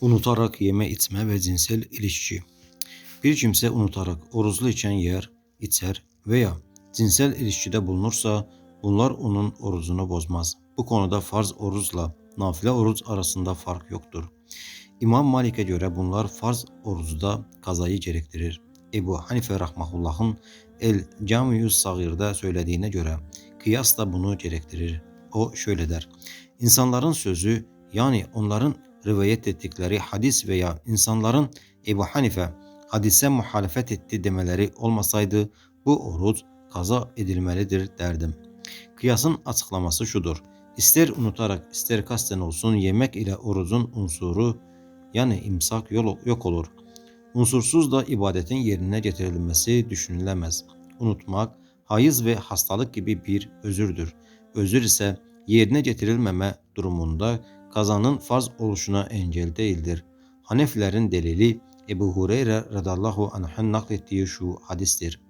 Unutarak yeme içme ve cinsel ilişki. Bir kimse unutarak oruçlu iken yer, içer veya cinsel ilişkide bulunursa bunlar onun orucunu bozmaz. Bu konuda farz oruçla nafile oruç arasında fark yoktur. İmam Malik'e göre bunlar farz oruçda kazayı gerektirir. Ebu Hanife Rahmahullah'ın El Camiyus Sagir'de söylediğine göre kıyas da bunu gerektirir. O şöyle der. İnsanların sözü yani onların rivayet ettikleri hadis veya insanların Ebu Hanife hadise muhalefet etti demeleri olmasaydı bu oruç kaza edilmelidir derdim. Kıyasın açıklaması şudur. İster unutarak ister kasten olsun yemek ile orucun unsuru yani imsak yok olur. Unsursuz da ibadetin yerine getirilmesi düşünülemez. Unutmak, hayız ve hastalık gibi bir özürdür. Özür ise yerine getirilmeme durumunda kazanın farz oluşuna engel değildir. Hanefilerin delili Ebu Hureyre radallahu anh'ın naklettiği şu hadistir.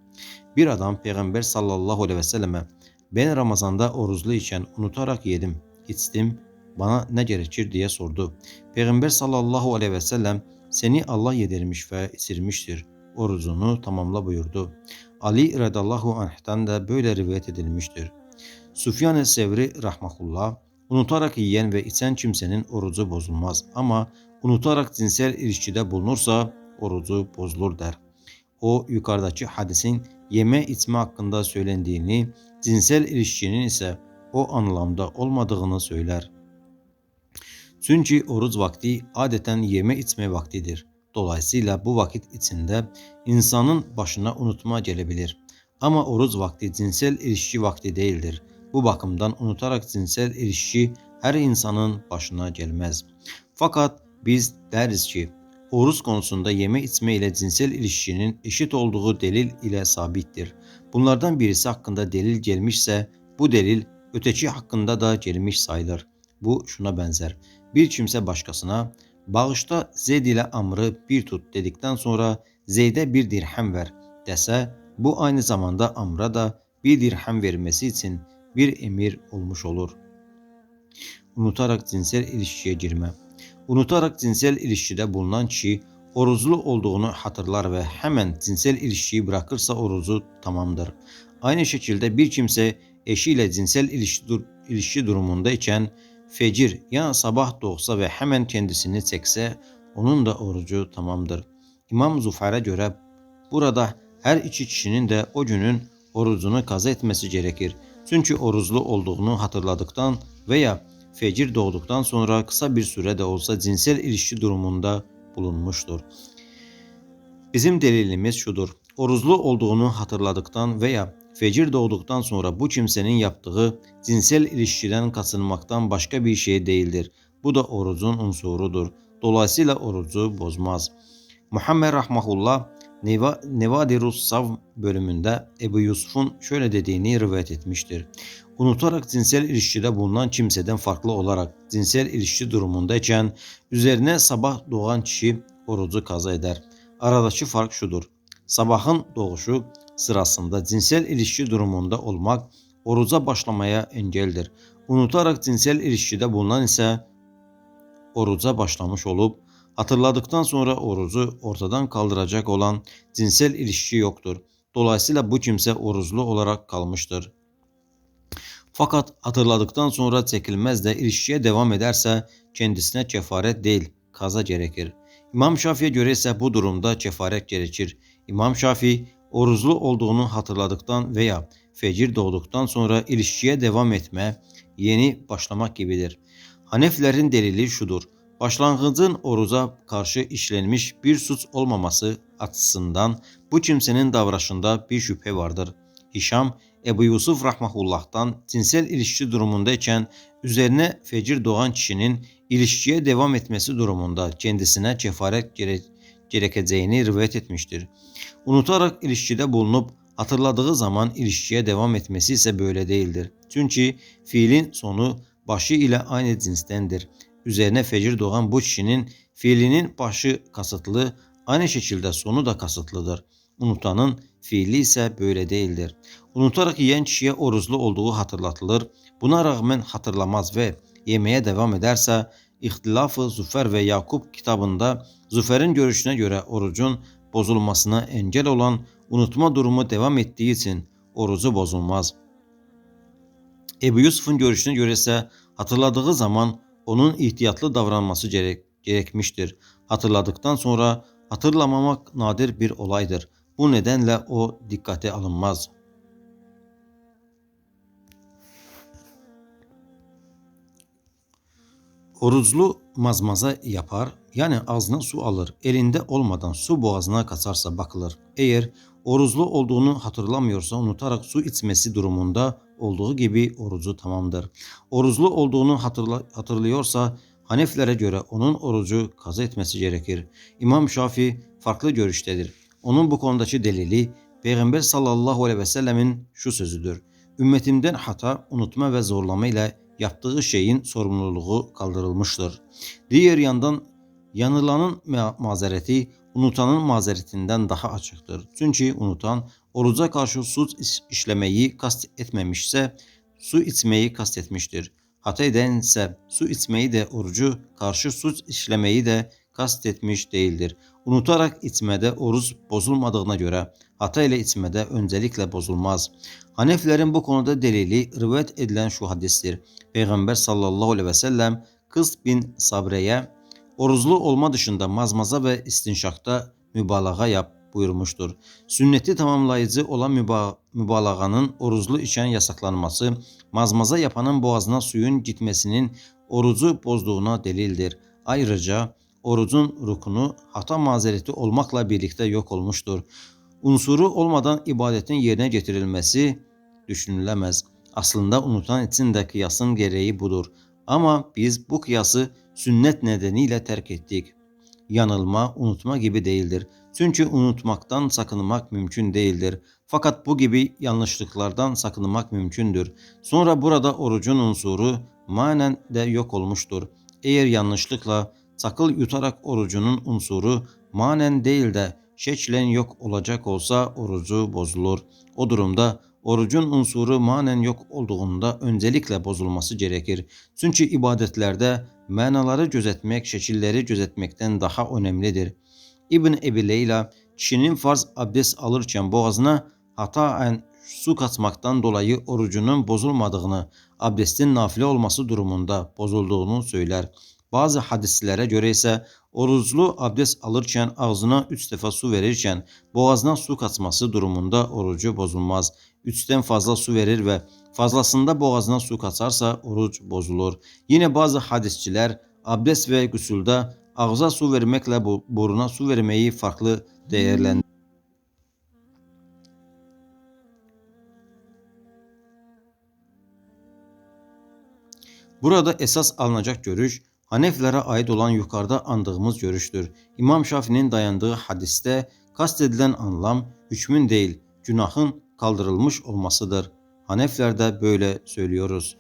Bir adam Peygamber sallallahu aleyhi ve selleme ben Ramazan'da oruçlu iken unutarak yedim, içtim, bana ne gerekir diye sordu. Peygamber sallallahu aleyhi ve sellem seni Allah yedirmiş ve içirmiştir. Orucunu tamamla buyurdu. Ali radallahu anh'tan da böyle rivayet edilmiştir. Süfyan-ı Sevri rahmahullah unutarak yiyen ve içen kimsenin orucu bozulmaz ama unutarak cinsel ilişkide bulunursa orucu bozulur der. O yukarıdaki hadisin yeme içme hakkında söylendiğini, cinsel ilişkinin ise o anlamda olmadığını söyler. Çünkü oruç vakti adeten yeme içme vaktidir. Dolayısıyla bu vakit içinde insanın başına unutma gelebilir. Ama oruç vakti cinsel ilişki vakti değildir. Bu bakımdan unutarak cinsel ilişki her insanın başına gelmez. Fakat biz deriz ki oruç konusunda yeme içme ile cinsel ilişkinin eşit olduğu delil ile sabittir. Bunlardan birisi hakkında delil gelmişse bu delil öteki hakkında da gelmiş sayılır. Bu şuna benzer. Bir kimse başkasına bağışta Zeyd ile Amr'ı bir tut dedikten sonra Zeyd'e bir dirhem ver dese bu aynı zamanda Amr'a da bir dirhem vermesi için bir emir olmuş olur. Unutarak cinsel ilişkiye girme. Unutarak cinsel ilişkide bulunan kişi oruçlu olduğunu hatırlar ve hemen cinsel ilişkiyi bırakırsa orucu tamamdır. Aynı şekilde bir kimse eşiyle cinsel ilişki, dur ilişki durumundayken fecir ya sabah doğsa ve hemen kendisini çekse onun da orucu tamamdır. İmam Zufer'e göre burada her iki kişinin de o günün orucunu kaza etmesi gerekir. Çünkü oruçlu olduğunu hatırladıktan veya fecir doğduktan sonra kısa bir sürede olsa cinsel ilişki durumunda bulunmuştur. Bizim delilimiz şudur. Oruçlu olduğunu hatırladıktan veya fecir doğduktan sonra bu kimsenin yaptığı cinsel ilişkiden kasılmaktan başka bir şey değildir. Bu da orucun unsurudur. Dolayısıyla orucu bozmaz. Muhammed Rahmahullah Neva, Nevadirus Sav bölümünde Ebu Yusuf'un şöyle dediğini rivayet etmiştir. Unutarak cinsel ilişkide bulunan kimseden farklı olarak cinsel ilişki durumundayken üzerine sabah doğan kişi orucu kaza eder. Aradaki fark şudur. Sabahın doğuşu sırasında cinsel ilişki durumunda olmak oruca başlamaya engeldir. Unutarak cinsel ilişkide bulunan ise oruca başlamış olup hatırladıktan sonra orucu ortadan kaldıracak olan cinsel ilişki yoktur. Dolayısıyla bu kimse oruçlu olarak kalmıştır. Fakat hatırladıktan sonra çekilmez de ilişkiye devam ederse kendisine kefaret değil, kaza gerekir. İmam Şafii'ye göre ise bu durumda kefaret gerekir. İmam Şafii oruçlu olduğunu hatırladıktan veya fecir doğduktan sonra ilişkiye devam etme, yeni başlamak gibidir. Hanefilerin delili şudur. Başlangıcın oruca karşı işlenmiş bir suç olmaması açısından bu kimsenin davranışında bir şüphe vardır. Hişam Ebu Yusuf Rahmahullah'tan cinsel ilişki durumundayken üzerine fecir doğan kişinin ilişkiye devam etmesi durumunda kendisine kefaret gere gerekeceğini rivayet etmiştir. Unutarak ilişkide bulunup hatırladığı zaman ilişkiye devam etmesi ise böyle değildir. Çünkü fiilin sonu başı ile aynı cinstendir. Üzerine fecir doğan bu kişinin fiilinin başı kasıtlı, aynı şekilde sonu da kasıtlıdır. Unutanın fiili ise böyle değildir. Unutarak yiyen kişiye oruçlu olduğu hatırlatılır. Buna rağmen hatırlamaz ve yemeye devam ederse İhtilafı Züfer ve Yakup kitabında Züfer'in görüşüne göre orucun bozulmasına engel olan unutma durumu devam ettiği için orucu bozulmaz. Ebu Yusuf'un görüşüne göre ise hatırladığı zaman onun ihtiyatlı davranması gerek, gerekmiştir. Hatırladıktan sonra hatırlamamak nadir bir olaydır. Bu nedenle o dikkate alınmaz. Oruçlu mazmaza yapar, yani ağzına su alır. Elinde olmadan su boğazına kaçarsa bakılır. Eğer oruçlu olduğunu hatırlamıyorsa unutarak su içmesi durumunda olduğu gibi orucu tamamdır. Oruçlu olduğunu hatırla, hatırlıyorsa Haneflere göre onun orucu kaza etmesi gerekir. İmam Şafii farklı görüştedir. Onun bu konudaki delili Peygamber sallallahu aleyhi ve sellemin şu sözüdür. Ümmetimden hata, unutma ve zorlama ile yaptığı şeyin sorumluluğu kaldırılmıştır. Diğer yandan yanılanın ma- mazereti unutanın mazeretinden daha açıktır. Çünkü unutan oruca karşı suç iş- işlemeyi kast etmemişse su içmeyi kastetmiştir. Hata eden ise su içmeyi de orucu karşı suç işlemeyi de kastetmiş değildir. Unutarak içmede oruç bozulmadığına göre hata ile içmede öncelikle bozulmaz. Hanefilerin bu konuda delili rivayet edilen şu hadistir. Peygamber sallallahu aleyhi ve sellem Kız bin Sabre'ye oruçlu olma dışında mazmaza ve istinşakta mübalağa yap buyurmuştur. Sünneti tamamlayıcı olan müba mübalağanın oruçlu içen yasaklanması, mazmaza yapanın boğazına suyun gitmesinin orucu bozduğuna delildir. Ayrıca orucun rukunu hata mazereti olmakla birlikte yok olmuştur. Unsuru olmadan ibadetin yerine getirilmesi düşünülemez. Aslında unutan için de kıyasın gereği budur. Ama biz bu kıyası sünnet nedeniyle terk ettik. Yanılma, unutma gibi değildir. Çünkü unutmaktan sakınmak mümkün değildir. Fakat bu gibi yanlışlıklardan sakınmak mümkündür. Sonra burada orucun unsuru manen de yok olmuştur. Eğer yanlışlıkla sakıl yutarak orucunun unsuru manen değil de şeklen yok olacak olsa orucu bozulur. O durumda orucun unsuru manen yok olduğunda öncelikle bozulması gerekir. Çünkü ibadetlerde manaları gözetmek, şekilleri gözetmekten daha önemlidir. İbn Ebi Leyla kişinin farz abdest alırken boğazına hataen su katmaktan dolayı orucunun bozulmadığını, abdestin nafile olması durumunda bozulduğunu söyler. Bazı hadislere göre ise oruçlu abdest alırken ağzına üç defa su verirken boğazına su katması durumunda orucu bozulmaz. Üçten fazla su verir ve fazlasında boğazına su katarsa oruç bozulur. Yine bazı hadisçiler abdest ve gusülde ağza su vermekle buruna su vermeyi farklı değerlendirir. Burada esas alınacak görüş Haneflere ait olan yukarıda andığımız görüştür. İmam Şafii'nin dayandığı hadiste kastedilen anlam hükmün değil, günahın kaldırılmış olmasıdır. Hanefler de böyle söylüyoruz.